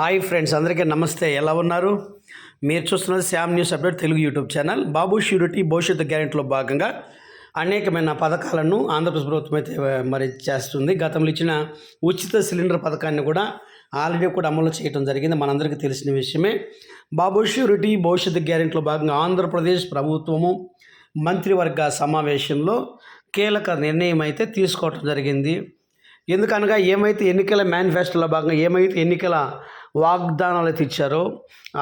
Hi friends అందరికీ నమస్తే. ఎలా ఉన్నారు? మీరు చూస్తున్నది Shyam news update Telugu YouTube channel. Babu surety భవిష్యత్తు గ్యారెంటీలో భాగంగా అనేకమైన పథకాలను ఆంధ్రప్రదేశ్ ప్రభుత్వం అయితే మరి చేస్తుంది. గతంలో ఇచ్చిన ఉచిత సిలిండర్ పథకాన్ని కూడా ఆల్రెడీ కూడా అమలు చేయడం జరిగింది. మనందరికీ తెలిసిన విషయమే. బాబు ష్యూరిటీ భవిష్యత్తు గ్యారెంటీలో భాగంగా ఆంధ్రప్రదేశ్ ప్రభుత్వము మంత్రివర్గ సమావేశంలో కీలక నిర్ణయం అయితే తీసుకోవటం జరిగింది. ఎందుకనగా ఏమైతే ఎన్నికల మేనిఫెస్టోలో భాగంగా ఏమైతే ఎన్నికల వాగ్దానాలు అయితే ఇచ్చారో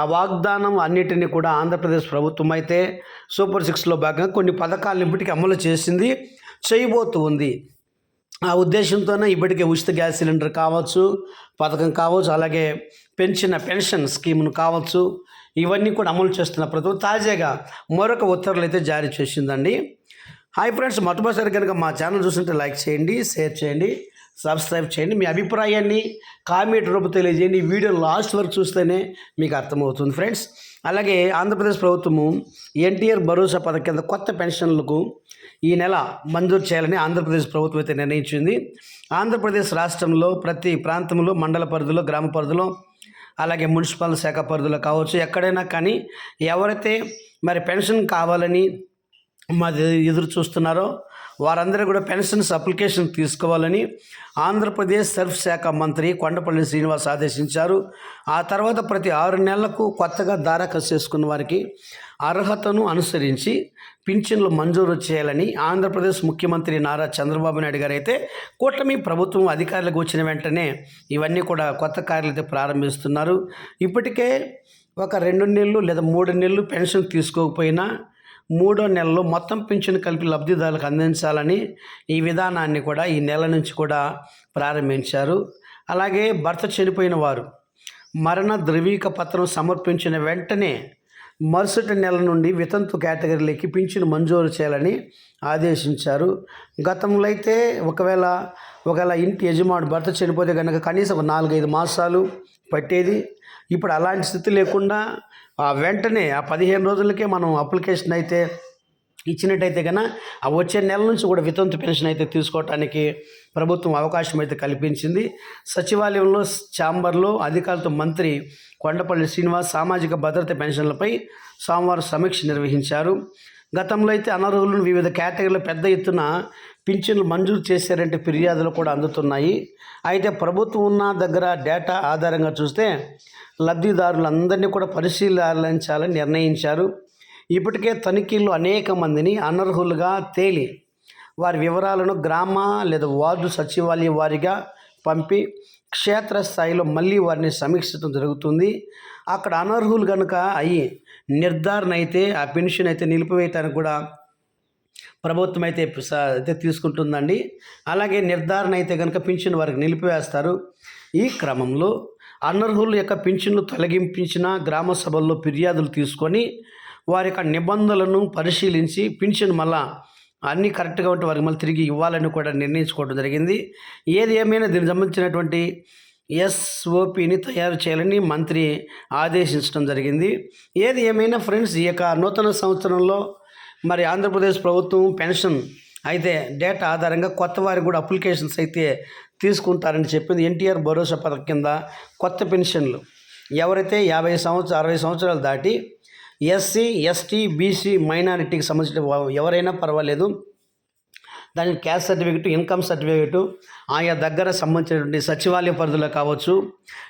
ఆ వాగ్దానం అన్నిటినీ కూడా ఆంధ్రప్రదేశ్ ప్రభుత్వం అయితే సూపర్ సిక్స్లో భాగంగా కొన్ని పథకాలను ఇప్పటికీ అమలు చేసింది చేయబోతూ ఉంది. ఆ ఉద్దేశంతోనే ఇప్పటికే ఉచిత గ్యాస్ సిలిండర్ కావచ్చు పథకం కావచ్చు అలాగే పెన్షన్ పెన్షన్ స్కీమ్ను కావచ్చు ఇవన్నీ కూడా అమలు చేస్తున్న ప్రభుత్వం తాజాగా మరొక ఉత్తర్వులు అయితే జారీ చేసిందండి. హాయ్ ఫ్రెండ్స్ మొట్టమొదటిసారి కనుక మా ఛానల్ చూస్తుంటే లైక్ చేయండి షేర్ చేయండి. సబ్స్క్రైబ్ చేయండి. మీ అభిప్రాయాన్ని కామెంట్ రూపం తెలియజేయండి. ఈ వీడియో లాస్ట్ వరకు చూస్తేనే మీకు అర్థమవుతుంది ఫ్రెండ్స్. అలాగే ఆంధ్రప్రదేశ్ ప్రభుత్వము ఎన్టీఆర్ భరోసా పథకం కింద కొత్త పెన్షన్లకు ఈ నెల మంజూరు చేయాలని ఆంధ్రప్రదేశ్ ప్రభుత్వం అయితే నిర్ణయించింది. ఆంధ్రప్రదేశ్ రాష్ట్రంలో ప్రతి ప్రాంతంలో మండల పరిధిలో గ్రామ పరిధిలో అలాగే మున్సిపల్ శాఖ పరిధిలో కావచ్చు ఎక్కడైనా కానీ ఎవరైతే మరి పెన్షన్ కావాలని మాది ఎదురు చూస్తున్నారో వారందరూ కూడా పెన్షన్స్ అప్లికేషన్ తీసుకోవాలని ఆంధ్రప్రదేశ్ సర్ఫ్ శాఖ మంత్రి కొండపల్లి శ్రీనివాస్ ఆదేశించారు. ఆ తర్వాత ప్రతి ఆరు నెలలకు కొత్తగా దారఖాస్తు చేసుకున్న వారికి అర్హతను అనుసరించి పింఛన్లు మంజూరు చేయాలని ఆంధ్రప్రదేశ్ ముఖ్యమంత్రి నారా చంద్రబాబు నాయుడు గారు అయితే కూటమి ప్రభుత్వం అధికారులకు వచ్చిన వెంటనే ఇవన్నీ కూడా కొత్త కార్యాలు అయితే ప్రారంభిస్తున్నారు. ఇప్పటికే ఒక రెండు నెలలు లేదా మూడు నెలలు పెన్షన్ తీసుకోకపోయినా మూడో నెలలో మొత్తం పింఛను కలిపి లబ్ధిదారులకు అందించాలని ఈ విధానాన్ని కూడా ఈ నెల నుంచి కూడా ప్రారంభించారు. అలాగే భర్త చనిపోయిన వారు మరణ ధృవీక పత్రం సమర్పించిన వెంటనే మరుసటి నెల నుండి వితంతు కేటగిరీలోకి పింఛను మంజూరు చేయాలని ఆదేశించారు. గతంలో అయితే ఒకవేళ ఒకవేళ ఇంటి యజమానుడు భర్త చనిపోతే కనుక కనీసం ఒక నాలుగైదు మాసాలు పట్టేది. ఇప్పుడు అలాంటి స్థితి లేకుండా ఆ వెంటనే ఆ పదిహేను రోజులకే మనం అప్లికేషన్ అయితే ఇచ్చినట్టయితే కన్నా ఆ వచ్చే నెల నుంచి కూడా వితంతు పెన్షన్ అయితే తీసుకోవటానికి ప్రభుత్వం అవకాశం అయితే కల్పించింది. సచివాలయంలో ఛాంబర్లో అధికారులతో మంత్రి కొండపల్లి శ్రీనివాస్ సామాజిక భద్రత పెన్షన్లపై సోమవారం సమీక్ష నిర్వహించారు. గతంలో అయితే అనర్హులను వివిధ కేటగిరీలో పెద్ద ఎత్తున పింఛన్లు మంజూరు చేశారంటే ఫిర్యాదులు కూడా అందుతున్నాయి. అయితే ప్రభుత్వం ఉన్న దగ్గర డేటా ఆధారంగా చూస్తే లబ్ధిదారులందరినీ కూడా పరిశీలించాలని నిర్ణయించారు. ఇప్పటికే తనిఖీల్లో అనేక మందిని అనర్హులుగా తేలి వారి వివరాలను గ్రామ లేదా వార్డు సచివాలయం వారిగా పంపి క్షేత్రస్థాయిలో మళ్ళీ వారిని సమీక్షించడం జరుగుతుంది. అక్కడ అనర్హులు కనుక అయ్యి నిర్ధారణ అయితే ఆ పెన్షన్ అయితే నిలిపివేయటానికి కూడా ప్రభుత్వం అయితే అయితే తీసుకుంటుందండి. అలాగే నిర్ధారణ అయితే కనుక పింఛన్ వారికి నిలిపివేస్తారు. ఈ క్రమంలో అనర్హుల యొక్క పింఛన్లు తొలగింపించిన గ్రామ సభల్లో ఫిర్యాదులు తీసుకొని వారి యొక్క నిబంధనలను పరిశీలించి పింఛన్ మళ్ళా అన్నీ కరెక్ట్గా ఉంటే వారికి మళ్ళీ తిరిగి ఇవ్వాలని కూడా నిర్ణయించుకోవడం జరిగింది. ఏది ఏమైనా దీనికి సంబంధించినటువంటి ఎస్ఓపిని తయారు చేయాలని మంత్రి ఆదేశించడం జరిగింది. ఏది ఏమైనా ఫ్రెండ్స్ ఈ యొక్క నూతన సంవత్సరంలో మరి ఆంధ్రప్రదేశ్ ప్రభుత్వం పెన్షన్ అయితే డేటా ఆధారంగా కొత్త వారికి కూడా అప్లికేషన్స్ అయితే తీసుకుంటారని చెప్పింది. ఎన్టీఆర్ భరోసా పథకం కింద కొత్త పెన్షన్లు ఎవరైతే యాభై సంవత్సరం అరవై సంవత్సరాలు దాటి ఎస్సీ ఎస్టీ బీసీ మైనారిటీకి సంబంధించిన ఎవరైనా పర్వాలేదు. దానికి క్యాస్ట్ సర్టిఫికెట్ ఇన్కమ్ సర్టిఫికెట్ ఆయా దగ్గర సంబంధించినటువంటి సచివాలయ పరిధిలో కావచ్చు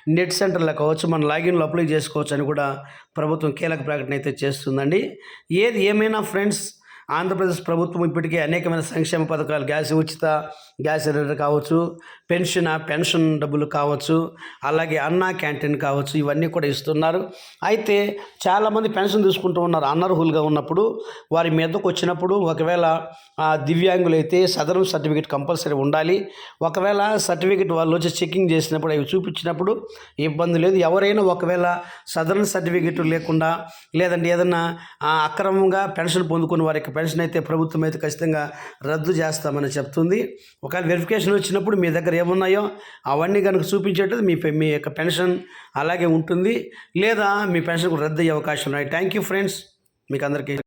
నెట్ సెంటర్లో కావచ్చు మన లాగిన్లో అప్లై చేసుకోవచ్చు అని కూడా ప్రభుత్వం కీలక ప్రకటన అయితే చేస్తుందండి. ఏది ఏమైనా ఫ్రెండ్స్ ఆంధ్రప్రదేశ్ ప్రభుత్వం ఇప్పటికే అనేకమైన సంక్షేమ పథకాలు గ్యాస్ ఉచిత గ్యాస్ సిలిండర్ కావచ్చు పెన్షన్ పెన్షన్ డబ్బులు కావచ్చు అలాగే అన్నా క్యాంటీన్ కావచ్చు ఇవన్నీ కూడా ఇస్తున్నారు. అయితే చాలామంది పెన్షన్ తీసుకుంటూ ఉన్నారు అనర్హులుగా ఉన్నప్పుడు వారి మీదకు వచ్చినప్పుడు ఒకవేళ దివ్యాంగులు దివ్యాంగులైతే సదరం సర్టిఫికేట్ కంపల్సరీ ఉండాలి. ఒకవేళ సర్టిఫికేట్ వాళ్ళు వచ్చి చెకింగ్ చేసినప్పుడు అవి చూపించినప్పుడు ఇబ్బంది లేదు. ఎవరైనా ఒకవేళ సదరన్ సర్టిఫికేట్ లేకుండా లేదంటే ఏదన్నా అక్రమంగా పెన్షన్ పొందుకున్న వారికి పెన్షన్ అయితే ప్రభుత్వం అయితే ఖచ్చితంగా రద్దు చేస్తామని చెప్తుంది. ఒకవేళ వెరిఫికేషన్ వచ్చినప్పుడు మీ దగ్గర ఏమున్నాయో అవన్నీ కనుక చూపించేటది మీ మీ యొక్క పెన్షన్ అలాగే ఉంటుంది. లేదా మీ పెన్షన్ రద్దు అయ్యే అవకాశం ఉన్నాయి. థ్యాంక్ యూ ఫ్రెండ్స్ మీకు అందరికీ